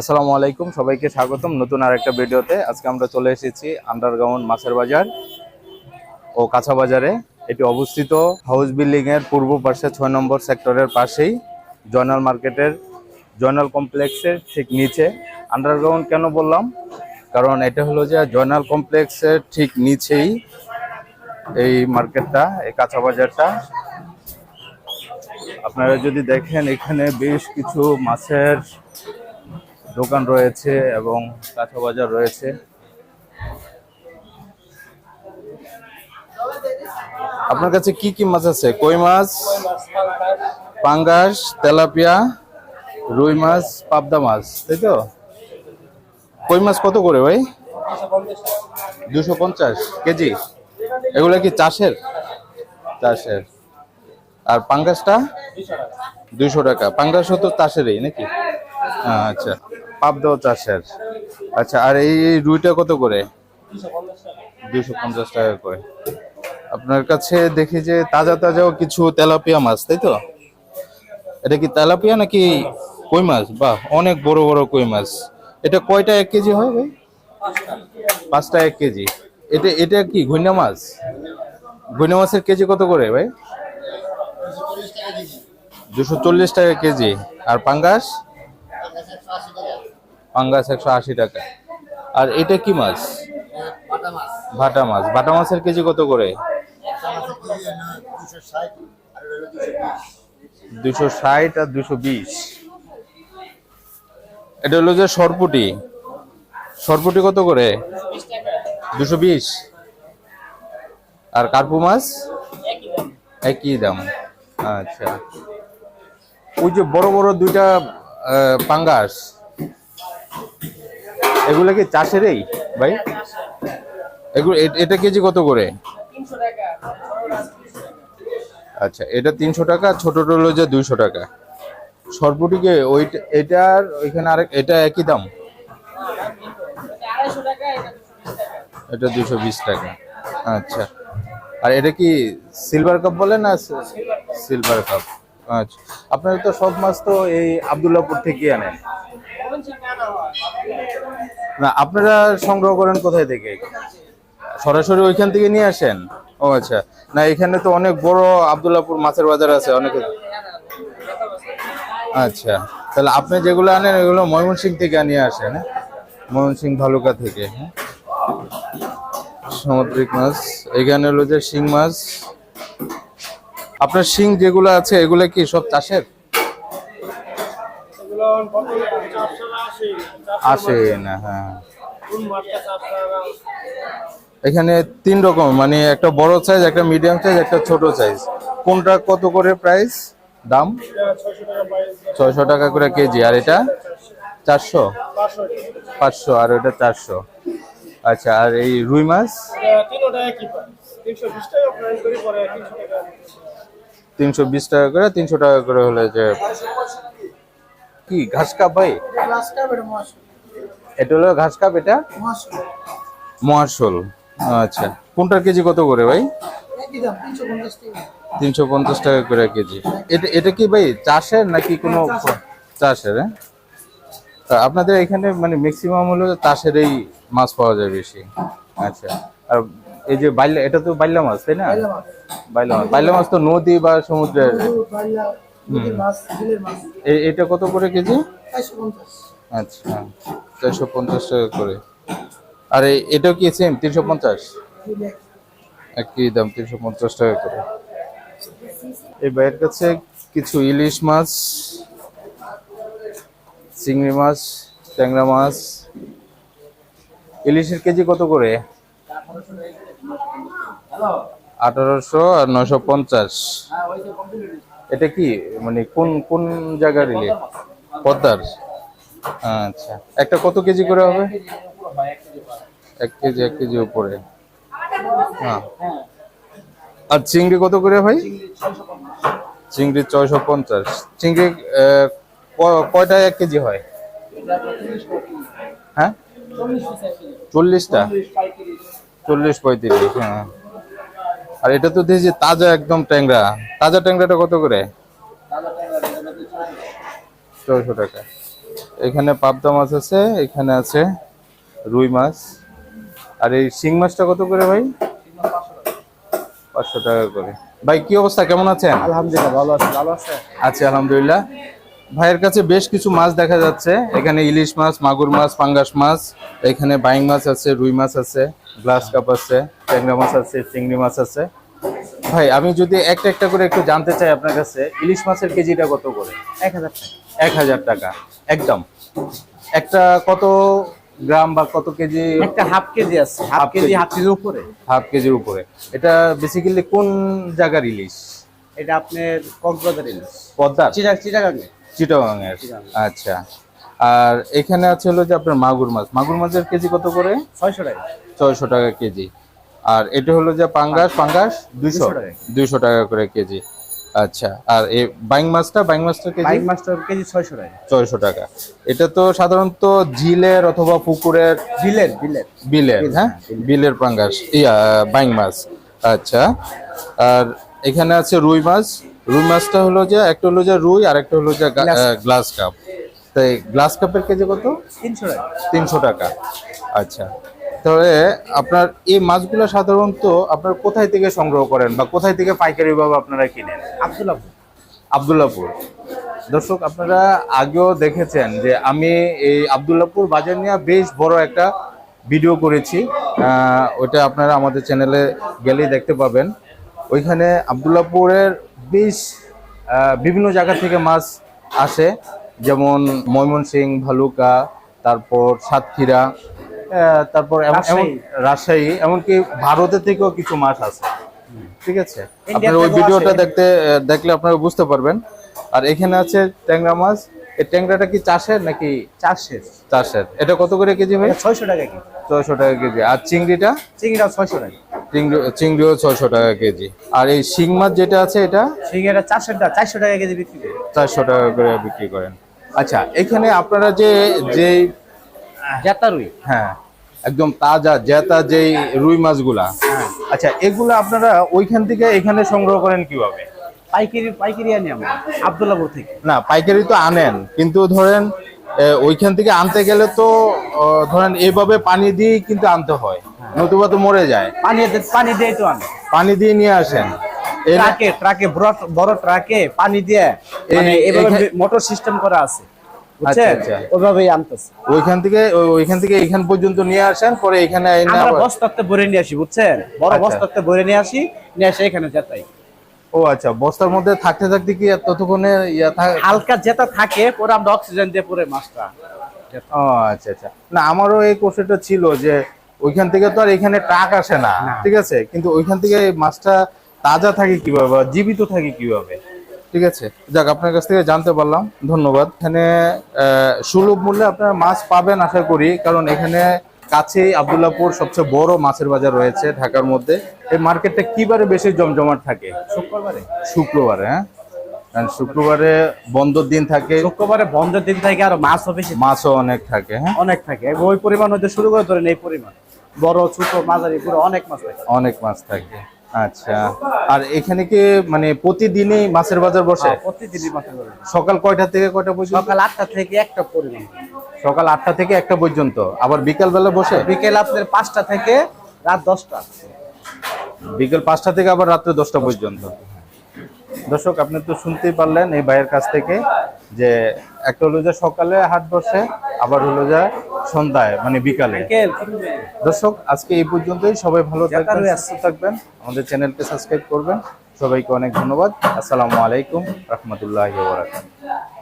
আসসালামু আলাইকুম, সবাইকে স্বাগতম নতুন আরেকটা ভিডিওতে। আজকে আমরা চলে এসেছি আন্ডারগ্রাউন্ড মাছের বাজার ও কাঁচা বাজারে। এটি অবস্থিত হাউস বিল্ডিং এর পূর্ব পাশে ছয় নম্বর সেক্টরের পাশেই, জয়নাল মার্কেটের জয়নাল কমপ্লেক্সের ঠিক নিচে। আন্ডারগ্রাউন্ড কেন বললাম? কারণ এটা হলো যে জয়নাল কমপ্লেক্সের ঠিক নিচেই এই মার্কেটটা, এই কাঁচা বাজারটা। আপনারা যদি দেখেন, এখানে বেশ কিছু মাছের দোকান রয়েছে এবং কাঁচা বাজার রয়েছে। আপনার কাছে কি কি মাছ আছে? কই মাছ? পাঙ্গাস, তেলাপিয়া, রুই মাছ, পাবদা মাছ, তাই তো? কই মাছ কত করে ভাই? দুশো পঞ্চাশ কেজি। এগুলো কি চাষের? চাষের। আর পাঙ্গাসটা? দুশো টাকা। পাঙ্গাসও তো চাষেরই, নাকি? আচ্ছা। চাষের। আচ্ছা আর এই রুইটা কত করে? দুইশো পঞ্চাশ টাকা করে। আপনার কাছে দেখি যে তাজা তাজাও কিছু তেলাপিয়া মাছ, তাই তো? এটা কি তেলাপিয়া নাকি কই মাছ? বাহ, অনেক বড় বড় কই মাছ। এটা কয়টা এক কেজি হয় ভাই? পাঁচটা এক কেজি। এটা এটা কি ঘুইনা মাছ? ঘুইনা মাছের কেজি কত করে ভাই? দুশো চল্লিশ টাকা কেজি। আর পাঙ্গাস? পাঙ্গাস একশো আশি টাকা। আর এটা কি মাছ? ভাটা মাছ। ভাটা মাছের কেজি কত করে? দুশো ষাট আর দুশো বিশ। এটা হলো যে সরপুটি। সরপুটি কত করে? দুশো বিশ। আর কার্পু মাছ? একই দাম। আচ্ছা। ওই যে বড় বড় দুইটা পাঙ্গাস। এগুলো কি চাষেরই, ভাই? এগুলো এটা কেজি কত করে? আচ্ছা এটা তিনশো টাকা ছোটটা হলো যে দুইশো টাকা। সরপুটিকে ওই এটার ওইখানে আরেক, এটা একই দাম? এটা দুশো বিশ টাকা। আচ্ছা। আর এটা কি সিলভার কাপ বলে না সিলভার কাপ? আচ্ছা। আপনারা তো সব মাছ তো এই আবদুল্লাপুর থেকে আনেন। না, আপনারা সংগ্রহ করেন কোথায় থেকে? সরাসরি ওইখান থেকে নিয়ে আসেন? ও আচ্ছা। না, এখানে তো অনেক বড় আবদুল্লাপুর মাছের বাজার আছে, অনেক আচ্ছা। তাহলে আপনি যেগুলো আনেন, এগুলো ময়মনসিং থেকে নিয়ে আসেন হ্যাঁ? ময়মনসিং ভালুকা থেকে হ্যাঁ? সামুদ্রিক মাছ। এখানে হলো যে শিং মাছ। আপনার শিং যেগুলো আছে, এগুলো কি সব চাষের এগুলো বর্তমানে চারশো আশি আসে না হ্যাঁ। এখানে তিন রকম মানে একটা বড় সাইজ একটা মিডিয়াম সাইজ একটা ছোট সাইজ কোনটা কত করে প্রাইস দাম? ছয়শো টাকা করে কেজি। আর এটা? চারশো? পাঁচশো, আর ওটা চারশো। আচ্ছা আর এই রুই মাছ? তিনশো বিশ টাকা করে, তিনশো টাকা করে হলে যে কি ঘাস কাপ ভাই? এটা হলো ঘাস কাপ এটা? মহাশোল। আচ্ছা। কোনটার কেজি কত করে ভাই? তিনশো পঞ্চাশ টাকা। করে কেজি। এটা এটা কি ভাই চাষের নাকি কোনো চাষের। হ্যাঁ? আপনাদের এখানে মানে ম্যাক্সিমাম হলো চাষের এই মাছ পাওয়া যায় বেশি। আচ্ছা। আর এই যে বাইলা এটা তো বাইলা মাছ তাই না? বাইলা মাছ। বাইলা মাছ। তো নদী বা সমুদ্রের। এটা কত করে কেজি? আচ্ছা চারশো পঞ্চাশ টাকা করে। আর এটাও কি সেম তিনশো পঞ্চাশ? একই দাম তিনশো পঞ্চাশ টাকা করে। এই ভাইয়ের কাছে কিছু ইলিশ মাছ চিংড়ি মাছ ট্যাংরা মাছ। ইলিশের কেজি কত করে? আঠারোশো আর নয়শো পঞ্চাশ। এটা কি? মানে কোন কোন জায়গার ইলিশ পদ্মার? আচ্ছা। একটা কত কেজি করে হবে? এক কেজি এক কেজি উপরে। হ্যাঁ আর চিংড়ি কত করে ভাই? চিংড়ি ছয়শো পঞ্চাশ। চিংড়ি কয়টা এক কেজি হয়? হ্যাঁ? চল্লিশটা। চল্লিশ পঁয়ত্রিশ হ্যাঁ। আর এটা তো দেখছি তাজা একদম ট্যাংরা। তাজা ট্যাংরাটা কত করে? ছয়শো টাকা। এখানে পাবদা মাছ আছে এখানে আছে রুই মাছ। আর এই শিং মাছটা কত করে ভাই? পাঁচশো টাকা করে। ভাই কি অবস্থা? কেমন আছেন? আলহামদুলিল্লাহ ভালো আছে। ভালো আছে আছি আলহামদুলিল্লাহ। ভাইয়ের কাছে বেশ কিছু মাছ দেখা যাচ্ছে। এখানে ইলিশ মাছ মাগুর মাছ পাঙ্গাস মাছ এখানে বাইং মাছ আছে রুই মাছ আছে গ্লাস কাপ আছে ট্যাংরা মাছ আছে চিংড়ি মাছ আছে। ভাই আমি যদি একটা একটা করে একটু জানতে চাই আপনার কাছে ইলিশ মাছের কেজিটা কত করে? এক হাজার টাকা। এক হাজার টাকা একদম। একটা কত গ্রাম বা কত কেজি? একটা হাফ কেজি আছে হাফ কেজি। হাফ কেজির উপরে। হাফ কেজির উপরে। এটা বেসিক্যালি কোন জায়গার ইলিশ? এটা আপনার কক্সবাজার ইলিশ। পদ্মা চিটাগ চিটাগাঙ্গে। চিটাগাং। আচ্ছা। আর এখানে আছে হলো যে আপনার মাগুর মাছ। মাগুর মাছের কেজি কত করে? ছয়শো টাকা। ছয়শো টাকা কেজি। আর এটা হলো যে পাঙ্গাস পাঙ্গাস দুইশো। 200 টাকা। দুইশো টাকা করে কেজি। আচ্ছা। আর এই বাইং মাছটা বাইং মাছটা কেজি? মাস্টার কেজি ছয়শো টাকা। ছয়শো টাকা। এটা তো সাধারণত ঝিলের অথবা পুকুরের বিলের বিলের। বিলের হ্যাঁ? বিলের পাঙ্গাস। ইয়া বাইং মাছ। আচ্ছা। আর এখানে আছে রুই মাছ। রুই মাছটা হলো যে একটা হলো যে রুই আর একটা হলো যে গ্লাস কাপ। তাই গ্লাস কাপের কেজি কত? তিনশো টাকা। তিনশো টাকা। আচ্ছা। তাহলে আপনার এই মাছগুলো সাধারণত আপনার কোথায় থেকে সংগ্রহ করেন বা কোথায় থেকে পাইকারি ভাবে আপনারা কিনেন? আব্দুল্লাহ আবদুল্লাপুর দর্শক আপনারা আগেও দেখেছেন যে আমি এই আবদুল্লাপুর বাজার নিয়ে বেশ বড় একটা ভিডিও করেছি। ওইটা আপনারা আমাদের চ্যানেলে গেলেই দেখতে পাবেন। ওইখানে আবদুল্লাপুরের বেশ বিভিন্ন জায়গা থেকে মাছ আসে। যেমন ময়মনসিং ভালুকা তারপর সাতক্ষীরা তারপর রাজশাহী। এমনকি ভারতের থেকেও কিছু মাছ আছে। ঠিক আছে? আপনার ওই ভিডিওটা দেখতে দেখলে আপনারা বুঝতে পারবেন। আর এখানে আছে ট্যাংরা মাছ। এই ট্যাংরাটা কি চাষের নাকি? চারশো চাষের। এটা কত করে কেজি ভাই? ছয়শো টাকা কি ছয়শো টাকা কেজি। আর চিংড়িটা? চিংড়িটা ছয়শো টাকা। চিংড়িও ছয়শো টাকা কেজি। আর এই শিং মাছ যেটা আছে এটা? চিংড়িটা চারশো টাকা চারশো টাকা কেজি বিক্রি করে। চারশো টাকা করে বিক্রি করেন। আচ্ছা এখানে আপনারা যে যে জেতা রুই। হ্যাঁ একদম তাজা জেতা যেই রুই মাছগুলা আচ্ছা এগুলো আপনারা ওইখান থেকে এখানে সংগ্রহ করেন কীভাবে? পাইকারি পাইকারি আনি আমরা আব্দুল্লাপুর থেকে। না পাইকারি তো আনেন কিন্তু ধরেন ওইখান থেকে আনতে গেলে তো ধরেন এইভাবে পানি দিয়ে কিন্তু আনতে হয়। নতুবা তো মরে যায়। পানি পানি দিয়ে তো আনে পানি দিয়ে নিয়ে আসেন। ট্রাকে ট্রাকে বড় বড় ট্রাকে পানি দিয়ে মানে এভাবে মোটর সিস্টেম করা আছে। আচ্ছা। ওইভাবেই আনতেছে। ওইখান থেকে ওইখান থেকে এইখান পর্যন্ত নিয়ে আসেন পরে এখানে আমরা বস্তাতে ভরে নিয়ে আসি বুঝছেন? বড় আচ্ছা। বস্তাতে ভরে নিয়ে আসি নিয়ে এসে এখানে ও আচ্ছা বস্তার মধ্যে থাকতে থাকতে কি ততক্ষণে ইয়া হালকা জেতা থাকে পরে আমরা অক্সিজেন দিয়ে পুরো মাছটা ও আচ্ছা আচ্ছা। না আমারও এই কোর্সটা ছিল যে ওইখান থেকে তো আর এখানে ট্রাক আসে না ঠিক আছে? কিন্তু ওইখান থেকে মাছটা তাজা থাকে কীভাবে বা জীবিত থাকে কীভাবে? ঠিক আছে? যাক আপনার কাছ থেকে জানতে পারলাম। ধন্যবাদ। এখানে সুলভ মূল্যে আপনারা মাছ পাবেন আশা করি। কারণ এখানে কাছেই আবদুল্লাপুর সবচেয়ে বড় মাছের বাজার রয়েছে ঢাকার মধ্যে। এই মার্কেটটা কিবারে বেশি জমজমাট থাকে? শুক্রবারে। শুক্রবারে হ্যাঁ? কারণ শুক্রবারে বন্ধর দিন থাকে। শুক্রবারে বন্ধের দিন থাকে আর মাছও বেশি মাছও অনেক থাকে হ্যাঁ? অনেক থাকে। ওই পরিমাণ হইতে শুরু করে ধরেন এই পরিমাণ। বড় ছোট মাঝারি পুরো অনেক মাছ থাকে। অনেক মাছ থাকে। আচ্ছা। আর এখানে কি মানে প্রতিদিনই মাছের বাজার বসে? হ্যাঁ, প্রতিদিনই মাছের বাজার। সকাল কয়টা থেকে কয়টা পর্যন্ত? সকাল আটটা থেকে একটা পরিমাণ সকাল আটটা থেকে একটা পর্যন্ত। আবার বিকাল বেলা বসে? বিকেল আপনার পাঁচটা থেকে রাত দশটা। বিকেল পাঁচটা থেকে আবার রাত্রে দশটা পর্যন্ত। দর্শক আপনি তো শুনতেই পারলেন এই ভাইয়ের কাছ থেকে যে একটা হলো যে সকালে হাট বসে আবার হলো যে সন্ধ্যায় মানে বিকালে। দর্শক আজকে এই পর্যন্তই। সবাই ভালো থাকবেন সুস্থ থাকবেন। আমাদের চ্যানেলকে সাবস্ক্রাইব করবেন। সবাইকে অনেক ধন্যবাদ। আসসালামু আলাইকুম রহমতুল্লাহ